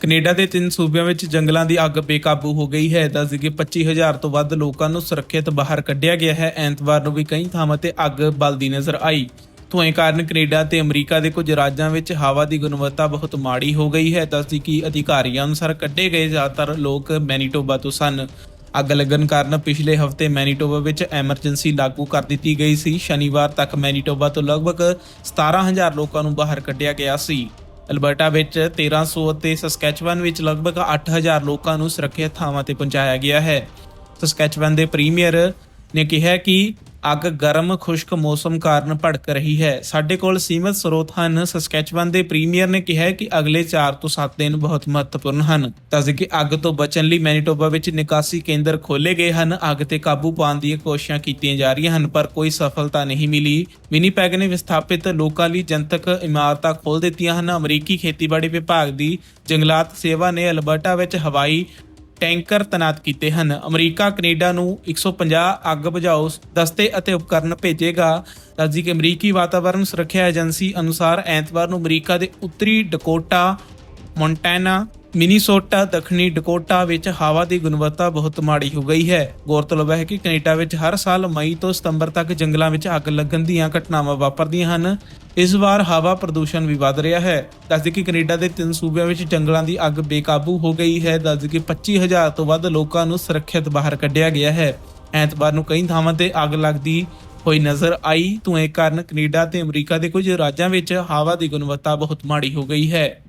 Canada ਦੇ ਤਿੰਨ ਸੂਬਿਆਂ ਵਿੱਚ ਜੰਗਲਾਂ ਦੀ ਅੱਗ ਬੇਕਾਬੂ ਹੋ ਗਈ ਹੈ। ਦੱਸਦੇ ਕਿ 25000 ਤੋਂ ਵੱਧ ਲੋਕਾਂ ਨੂੰ ਸੁਰੱਖਿਅਤ ਬਾਹਰ ਕੱਢਿਆ ਗਿਆ ਹੈ। ਐਤਵਾਰ ਨੂੰ ਵੀ ਕਈ ਥਾਵਾਂ ਤੇ ਅੱਗ ਬਲਦੀ ਨਜ਼ਰ ਆਈ। ਧੂਏ ਕਾਰਨ ਕੈਨੇਡਾ ਤੇ ਅਮਰੀਕਾ ਦੇ ਕੁਝ ਰਾਜਾਂ ਵਿੱਚ ਹਵਾ ਦੀ ਗੁਣਵੱਤਾ ਬਹੁਤ ਮਾੜੀ ਹੋ ਗਈ ਹੈ। ਦੱਸਦੀ ਕਿ ਅਧਿਕਾਰੀਆਂ ਅਨੁਸਾਰ ਕੱਢੇ ਗਏ ਜ਼ਿਆਦਾਤਰ ਲੋਕ ਮੈਨੀਟੋਬਾ ਤੋਂ ਸਨ। ਅੱਗ ਲੱਗਣ ਕਾਰਨ ਪਿਛਲੇ ਹਫ਼ਤੇ ਮੈਨੀਟੋਬਾ ਵਿੱਚ ਐਮਰਜੈਂਸੀ ਲਾਗੂ ਕਰ ਦਿੱਤੀ ਗਈ ਸੀ। ਸ਼ਨੀਵਾਰ ਤੱਕ ਮੈਨੀਟੋਬਾ ਤੋਂ ਲਗਭਗ 17000 ਲੋਕਾਂ ਨੂੰ ਬਾਹਰ ਕੱਢਿਆ ਗਿਆ ਸੀ। ਅਲਬਰਟਾ ਵਿੱਚ 1300 ਅਤੇ ਸਸਕੈਚਵਨ ਵਿੱਚ ਲਗਭਗ 8000 ਲੋਕਾਂ ਨੂੰ ਸੁਰੱਖਿਅਤ ਥਾਵਾਂ ਤੇ ਪਹੁੰਚਾਇਆ ਗਿਆ ਹੈ। ਸਸਕੈਚਵਨ ਦੇ ਪ੍ਰੀਮੀਅਰ ਨੇ ਕਿਹਾ ਕਿ ਅੱਗ ਗਰਮ ਖੁਸ਼ਕ ਮੌਸਮ ਕਾਰਨ ਭੜਕ ਰਹੀ ਹੈ। ਸਾਡੇ ਕੋਲ ਸੀਮਤ ਸਰੋਤ ਹਨ। ਸਸਕੈਚਵਨ ਦੇ ਪ੍ਰੀਮੀਅਰ ਨੇ ਕਿਹਾ ਕਿ ਅਗਲੇ 4 ਤੋਂ 7 ਦਿਨ ਬਹੁਤ ਮਹੱਤਵਪੂਰਨ ਹਨ। ਦੱਸਦੇ ਕਿ ਅੱਗ ਤੋਂ ਬਚਣ ਲਈ ਮੈਨੀਟੋਬਾ ਵਿੱਚ ਨਿਕਾਸੀ ਕੇਂਦਰ ਖੋਲੇ ਗਏ ਹਨ। ਅੱਗ ਤੇ ਕਾਬੂ ਪਾਉਣ ਦੀਆਂ ਕੋਸ਼ਿਸ਼ਾਂ ਕੀਤੀਆਂ ਜਾ ਰਹੀਆਂ ਹਨ, ਪਰ ਕੋਈ ਸਫਲਤਾ ਨਹੀਂ ਮਿਲੀ। ਵਿਨੀਪੈਗ ਨੇ ਵਿਸਥਾਪਿਤ ਲੋਕਾਂ ਲਈ ਜਨਤਕ ਇਮਾਰਤਾਂ ਖੋਲ ਦਿੱਤੀਆਂ ਹਨ। ਅਮਰੀਕੀ ਖੇਤੀਬਾੜੀ ਵਿਭਾਗ ਦੀ ਜੰਗਲਾਤ ਸੇਵਾ ਨੇ ਅਲਬਰਟਾ ਵਿੱਚ ਹਵਾਈ ਟੈਂਕਰ ਤੈਨਾਤ ਕੀਤੇ ਹਨ। ਅਮਰੀਕਾ, ਕੈਨੇਡਾ ਨੂੰ 150 ਅੱਗ ਬੁਝਾਓ ਦਸਤੇ ਅਤੇ ਉਪਕਰਨ ਭੇਜੇਗਾ। ਦੱਸਦੀ ਕਿ ਅਮਰੀਕੀ ਵਾਤਾਵਰਣ ਸੁਰੱਖਿਆ ਏਜੰਸੀ ਅਨੁਸਾਰ ਐਤਵਾਰ ਨੂੰ ਅਮਰੀਕਾ ਦੇ ਉੱਤਰੀ ਡਕੋਟਾ, ਮੌਂਟਾਨਾ ਮਿਨੀਸੋਟਾ, ਦੱਖਣੀ ਡਕੋਟਾ ਵਿੱਚ ਹਵਾ ਦੀ ਗੁਣਵੱਤਾ ਬਹੁਤ ਮਾੜੀ ਹੋ ਗਈ ਹੈ। ਗੌਰਤਲਬ ਹੈ ਕਿ ਕੈਨੇਡਾ ਵਿੱਚ ਹਰ ਸਾਲ ਮਈ ਤੋਂ ਸਤੰਬਰ ਤੱਕ ਜੰਗਲਾਂ ਵਿੱਚ ਅੱਗ ਲੱਗਣ ਦੀਆਂ ਘਟਨਾਵਾਂ ਵਾਪਰਦੀਆਂ ਹਨ। ਇਸ ਵਾਰ ਹਵਾ ਪ੍ਰਦੂਸ਼ਣ ਵੀ ਵੱਧ ਰਿਹਾ ਹੈ। ਦੱਸਦੇ ਕਿ ਕੈਨੇਡਾ ਦੇ ਤਿੰਨ ਸੂਬਿਆਂ ਵਿੱਚ ਜੰਗਲਾਂ ਦੀ ਅੱਗ ਬੇਕਾਬੂ ਹੋ ਗਈ ਹੈ। ਦੱਸਦੇ ਕਿ 25000 ਤੋਂ ਵੱਧ ਲੋਕਾਂ ਨੂੰ ਸੁਰੱਖਿਅਤ ਬਾਹਰ ਕੱਢਿਆ ਗਿਆ ਹੈ। ਐਤਵਾਰ ਨੂੰ ਕਈ ਥਾਵਾਂ ਤੇ ਅੱਗ ਲੱਗਦੀ ਹੋਈ ਨਜ਼ਰ ਆਈ। ਧੂਏ ਕਾਰਨ ਕੈਨੇਡਾ ਤੇ ਅਮਰੀਕਾ ਦੇ ਕੁਝ ਰਾਜਾਂ ਵਿੱਚ ਹਵਾ ਦੀ ਗੁਣਵੱਤਾ ਬਹੁਤ ਮਾੜੀ ਹੋ ਗਈ ਹੈ।